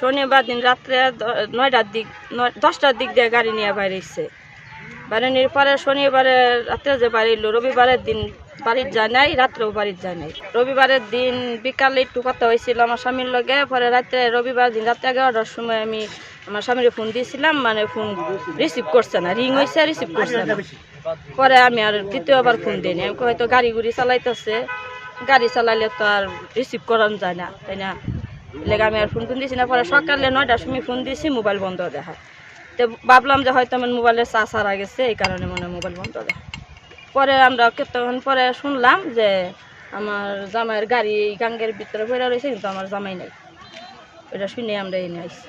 শনিবার দিন রাত্রে দ- নয়টার দিক নয়- দশটার দিক দিয়ে গাড়ি নিয়ে বাইরেছে বাইরে নিয়ে পরে শনিবারে রাত্রে যে বাড়িল রবিবারের দিন বাড়ির যায় নাই রাত্রেও বাড়ির যায় নাই। রবিবারের দিন বিকালে একটু কথা হয়েছিল আমার স্বামীর লগে পরে রাত্রে রবিবার দিন রাত্রে এগারোটার সময় আমি আমার স্বামীর ফোন দিয়েছিলাম মানে ফোন রিসিভ করছে না রিং হয়েছে রিসিভ করছে না। পরে আমি আর দ্বিতীয়বার ফোন দিইনি আমি হয়তো গাড়ি গুড়ি চালাইতেছে গাড়ি চালাইলে তো আর রিসিভ করানো যায় না তাই না? লেগে আমি আর ফোন ফোন দিছি না। পরে সকালে নয়টার সময় ফোন দিয়েছি মোবাইল বন্ধ দেখা। তো ভাবলাম যে হয়তো আমার মোবাইলের চার্জ হারা গেছে এই কারণে মনে হয় মোবাইল বন্ধ দেখা। পরে আমরা তখন পরে শুনলাম যে আমার জামাইয়ের গাড়ি এই গাঙ্গের ভিতরে পড়ে রয়েছে কিন্তু আমার জামাই নেই। ওটা শুনে আমরা এনে আসছি